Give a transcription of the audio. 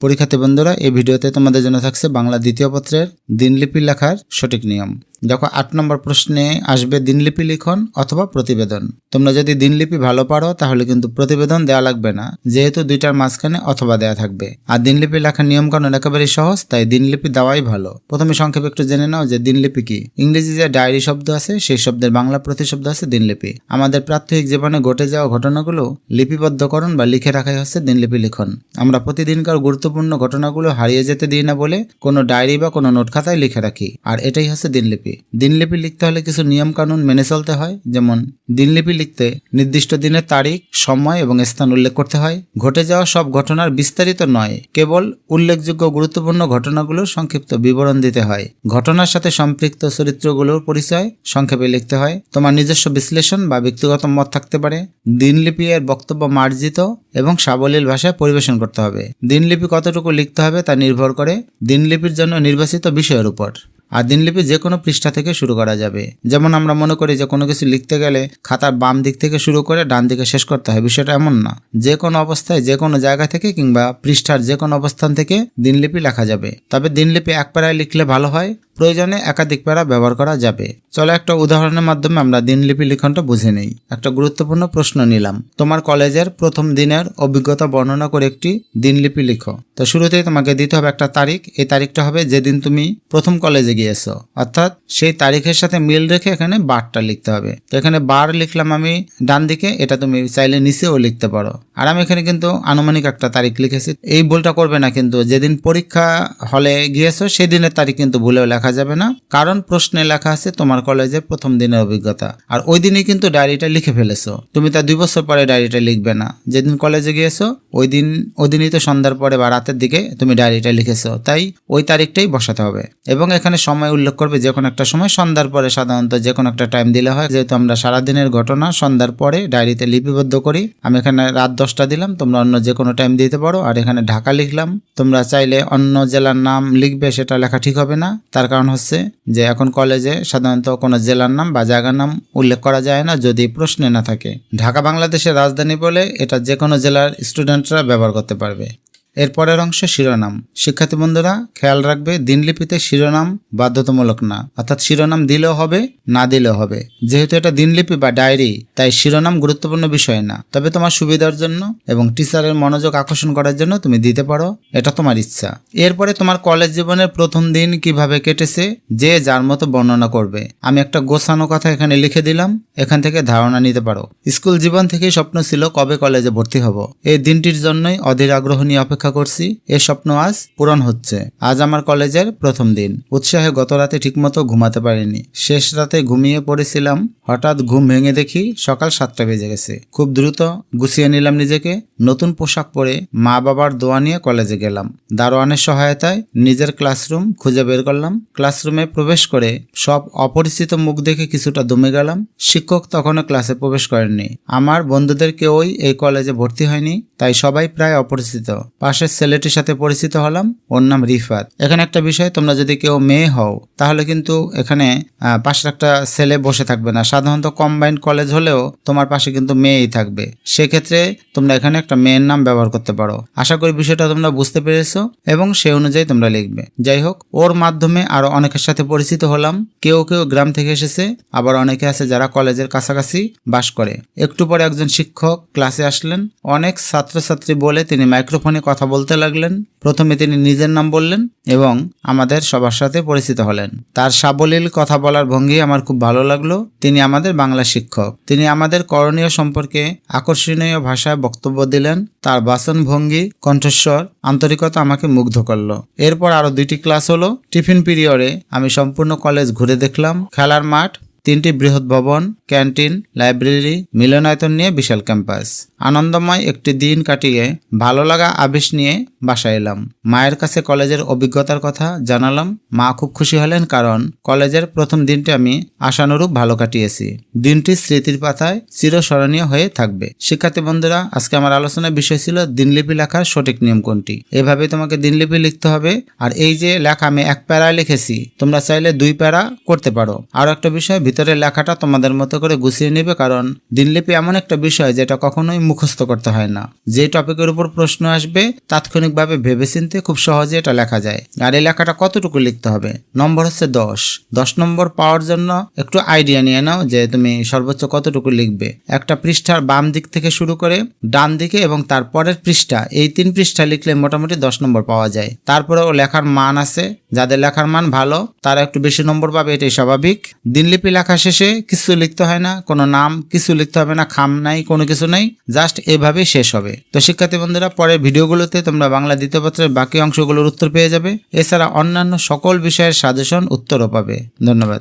পরীক্ষার্থী বন্ধুরা এই ভিডিওতে তোমাদের জন্য থাকছে বাংলা দ্বিতীয় পত্রের দিনলিপি লেখার সঠিক নিয়ম। দেখো, আট নম্বর প্রশ্নে আসবে দিনলিপি লিখন অথবা প্রতিবেদন। তোমরা যদি দিনলিপি ভালো পারো, তাহলে কিন্তু প্রতিবেদন দেওয়া লাগবে না। যেহেতু দুইটার মাঝখানে অথবা দেওয়া থাকবে। আর দিনলিপি লেখার নিয়ম কানুন একেবারেই সহজ, তাই দিনলিপি দেওয়াই ভালো। প্রথমে সংক্ষেপে একটু জেনে নাও যে দিনলিপি কি। ইংরেজি যে ডায়েরি শব্দ আছে, সেই শব্দের বাংলা প্রতিশব্দ আছে দিনলিপি। আমাদের প্রাত্যহিক জীবনে ঘটে যাওয়া ঘটনাগুলো লিপিবদ্ধকরণ বা লিখে রাখাই হচ্ছে দিনলিপি লিখন। আমরা প্রতিদিনকার গুরুত্বপূর্ণ ঘটনাগুলো হারিয়ে যেতে দিই না বলে কোনো ডায়েরি বা কোনো নোট খাতায় লিখে রাখি। আর এটাই হচ্ছে দিনলিপি। দিনলিপি। লিখতে হলে কিছু নিয়ম কানুন মেনে চলতে হয়, যেমন দিনলিপি লিখতে নির্দিষ্ট দিনের তারিখ, সময় এবং স্থান উল্লেখ করতে হয়। ঘটে যাওয়া সব ঘটনার বিস্তারিত নয়, কেবল উল্লেখযোগ্য গুরুত্বপূর্ণ ঘটনাগুলোর সংক্ষিপ্ত বিবরণ দিতে হয়। ঘটনার সাথে সম্পৃক্ত চরিত্রগুলোর পরিচয় সংক্ষেপে লিখতে হয়। তোমার নিজস্ব বিশ্লেষণ বা ব্যক্তিগত মত থাকতে পারে। দিনলিপি এর বক্তব্য মার্জিত এবং সাবলীল ভাষায় পরিবেশন করতে হবে। দিনলিপি কতটুকু লিখতে হবে তা নির্ভর করে দিনলিপির জন্য নির্বাচিত বিষয়ের উপর। আর দিনলিপি যে কোনো পৃষ্ঠা থেকে শুরু করা যাবে। যেমন আমরা মনে করি যে কোনো কিছু লিখতে গেলে খাতার বাম দিক থেকে শুরু করে ডান দিকে শেষ করতে হয়, বিষয়টা এমন না। যে কোনো অবস্থায় যে কোনো জায়গা থেকে কিংবা পৃষ্ঠার যে কোনো অবস্থান থেকে দিনলিপি লেখা যাবে। তবে দিনলিপি এক পাড়ায় লিখলে ভালো হয় প্রয়োজনে একাধিক প্যারা ব্যবহার করা যাবে। চলো একটা উদাহরণের মাধ্যমে আমরা দিনলিপি লিখনটা বুঝে নেই। একটা গুরুত্বপূর্ণ প্রশ্ন নিলাম। তোমার কলেজের প্রথম দিনের অভিজ্ঞতা বর্ণনা করে একটি দিনলিপি লিখো। তো শুরুতেই তোমাকে দিতে হবে একটা তারিখ। এই তারিখটা হবে যেদিন তুমি প্রথম কলেজে গিয়েছো। অর্থাৎ সেই তারিখের সাথে মিল রেখে এখানে বারটা লিখতে হবে। তো এখানে বার লিখলাম আমি ডান দিকে, এটা তুমি চাইলে নিচেও লিখতে পারো। আর আমি এখানে কিন্তু আনুমানিক একটা তারিখ লিখেছি। এই ভুলটা করবে না কিন্তু। যেদিন পরীক্ষা হলে গিয়েছো, সেদিনের তারিখ কিন্তু ভুলেও লেখা যাবে না। কারণ প্রশ্নে লেখা আছে, তোমার কলেজের প্রথম দিনের অভিজ্ঞতা। আর ওই দিনই কিন্তু ডায়েরিটা লিখে ফেলেছো। তুমি তার দুই বছর পরে ডায়েরিটা লিখবে না। যেদিন কলেজে গিয়েছো ওই দিন, ওই দিনই তো সন্ধ্যার পরে বা রাতের দিকে তুমি ডায়েরিটা লিখেছো। তাই ওই তারিখটাই বসাতে হবে। এবং এখানে সময় উল্লেখ করবে যে কোনো একটা সময়। সন্ধ্যার পরে সাধারণত যে কোনো একটা টাইম দিলে হয়। যেহেতু আমরা সারাদিনের ঘটনা, সন্ধ্যার পরে ডায়েরিতে লিপিবদ্ধ করি। আমি এখানে রাত দশটা দিলাম, তোমরা অন্য যে কোনো টাইম দিতে পারো। আর এখানে ঢাকা লিখলাম, তোমরা চাইলে অন্য জেলার নাম লিখবে, সেটা লেখা ঠিক হবে না। তার কারণ হচ্ছে যে এখন কলেজে সাধারণত কোনো জেলার নাম বা জায়গার নাম উল্লেখ করা যায় না, যদি প্রশ্নে না থাকে। ঢাকা বাংলাদেশের রাজধানী বলে এটা যে কোনো জেলার স্টুডেন্টরা ব্যবহার করতে পারবে। এরপরের অংশ শিরোনাম। শিক্ষার্থী বন্ধুরা, খেয়াল রাখবে, দিনলিপিতে শিরোনাম বাধ্যতামূলক না। অর্থাৎ শিরোনাম দিলেও হবে, না দিলেও হবে। যেহেতু এটা দিনলিপি বা ডায়েরি, তাই শিরোনাম গুরুত্বপূর্ণ বিষয় না। তবে তোমার সুবিধার জন্য এবং টিচারের মনোযোগ আকর্ষণ করার জন্য তুমি দিতে পারো, এটা তোমার ইচ্ছা। এরপরে তোমার কলেজ জীবনের প্রথম দিন কীভাবে কেটেছে, যে যার মতো বর্ণনা করবে। আমি একটা গোছানো কথা এখানে লিখে দিলাম, এখান থেকে ধারণা নিতে পারো। স্কুল জীবন থেকেই স্বপ্ন ছিল কবে কলেজে ভর্তি হব। এই দিনটির জন্যই অধীর আগ্রহ নিয়ে অপেক্ষা করছি, এ স্বপ্ন আজ পূরণ হচ্ছে। আজ আমার কলেজের প্রথম দিন। উৎসাহে গত রাতে ঠিকমতো ঘুমাতে পারিনি। শেষ রাতে ঘুমিয়ে পড়েছিলাম। হঠাৎ ঘুম ভেঙে দেখি সকাল সাতটা বেজে গেছে। খুব দ্রুত গুছিয়ে নিলাম নিজেকে। নতুন পোশাক পরে মা বাবার দোয়া নিয়ে কলেজে গেলাম। দারোয়ানের সহায়তায় নিজের ক্লাসরুম খুঁজে বের করলাম। ক্লাসরুমে প্রবেশ করে সব অপরিচিত মুখ দেখে কিছুটা দমে গেলাম। শিক্ষক তখনও ক্লাসে প্রবেশ করেননি। আমার বন্ধুদের কেউই এই কলেজে ভর্তি হয়নি, তাই সবাই প্রায় অপরিচিত। পাশের ছেলেটির সাথে পরিচিত হলাম, ওর নাম রিফাত। এখানে একটা বিষয়, তোমরা যদি কেউ মেয়ে হও, তাহলে কিন্তু এখানে পাশের একটা ছেলে বসে থাকবে না। সাধারণত কম্বাইন্ড কলেজ হলেও তোমার পাশে কিন্তু মেয়েই থাকবে। সেক্ষেত্রে তোমরা এখানে একটা মেয়ের নাম ব্যবহার করতে পারো। আশা করি বিষয়টা তোমরা বুঝতে পেরেছ এবং সে অনুযায়ী তোমরা লিখবে। যাই হোক, ওর মাধ্যমে আরও অনেকের সাথে পরিচিত হলাম। কেউ কেউ গ্রাম থেকে এসেছে, আবার অনেকে আছে যারা কলেজের কাছাকাছি বাস করে। একটু পরে একজন শিক্ষক ক্লাসে আসলেন। অনেক ছাত্রছাত্রী বলে তিনি মাইক্রোফোনে কথা বলতে লাগলেন। প্রথমে তিনি নিজের নাম বললেন এবং আমাদের সবার সাথে পরিচিত হলেন। তার সাবলীল কথা বলার ভঙ্গি আমার খুব ভালো লাগল। তিনি আমাদের বাংলা শিক্ষক। তিনি আমাদের করণীয় সম্পর্কে আকর্ষণীয় ভাষায় বক্তব্য দিলেন। তার বাসন ভঙ্গি, কণ্ঠস্বর, আন্তরিকতা আমাকে মুগ্ধ করল। এরপর আরও দুইটি ক্লাস হলো। টিফিন পিরিয়ডে আমি সম্পূর্ণ কলেজ ঘুরে দেখলাম। খেলার মাঠ তিনটি বৃহৎ ভবন, ক্যান্টিন, লাইব্রেরি, মিলনায়তন নিয়ে বিশাল ক্যাম্পাস। আনন্দময় একটি দিন কাটিয়ে ভালো লাগা আবেশ নিয়ে বাসায় এলাম। মায়ের কাছে কলেজের অভিজ্ঞতার কথা জানালাম। মা খুব খুশি হলেন কারণ কলেজের প্রথম দিনটি আমি আশানুরূপ ভালো কাটিয়েছি। দিনটি স্মৃতির পাতায় চিরস্মরণীয় হয়ে থাকবে। শিক্ষার্থী বন্ধুরা, আজকে আমার আলোচনার বিষয় ছিল দিনলিপি লেখার সঠিক নিয়ম কোনটি? এভাবে তোমাকে দিনলিপি লিখতে হবে। আর এই যে লেখা আমি এক প্যারায় লিখেছি, তোমরা চাইলে দুই প্যারা করতে পারো। আর একটা বিষয়, ভিতরের লেখাটা তোমাদের মতো করে গুছিয়ে নেবে কারণ দিনলিপি এমন একটা বিষয় যেটা কখনোই মুখস্থ করতে হয় না। যে টপিকের উপর প্রশ্ন আসবে, তাৎক্ষণিক প্রাথমিকভাবে ভেবেচিন্তে খুব সহজে এটা লেখা যায়। আর এই লেখাটা কতটুকু লিখতে হবে? নম্বর হচ্ছে দশ। দশ নম্বর পাওয়ার জন্য একটু আইডিয়া নিয়ে নাও যে তুমি সর্বোচ্চ কতটুকু লিখবে। একটা পৃষ্ঠার বাম দিক থেকে শুরু করে ডান দিকে এবং তারপরের পৃষ্ঠা। এই তিন পৃষ্ঠা লিখলে মোটামুটি দশ নম্বর পাওয়া যায়। তারপরেও লেখার মান আছে। যাদের লেখার মান ভালো, তারা একটু বেশি নম্বর পাবে, এটাই স্বাভাবিক। দিনলিপি লেখা শেষে কিছু লিখতে হয় না, কোনো নাম, কিছু লিখতে হবে না, খাম নাই, কোনো কিছু নাই, জাস্ট এভাবেই শেষ হবে। তো শিক্ষার্থী বন্ধুরা, পরের ভিডিওগুলোতে তোমরা বাংলা দ্বিতীয় বাকি অংশগুলোর উত্তর পেয়ে যাবে। এছাড়া অন্যান্য সকল বিষয়ের সাজেশন উত্তরও পাবে। ধন্যবাদ।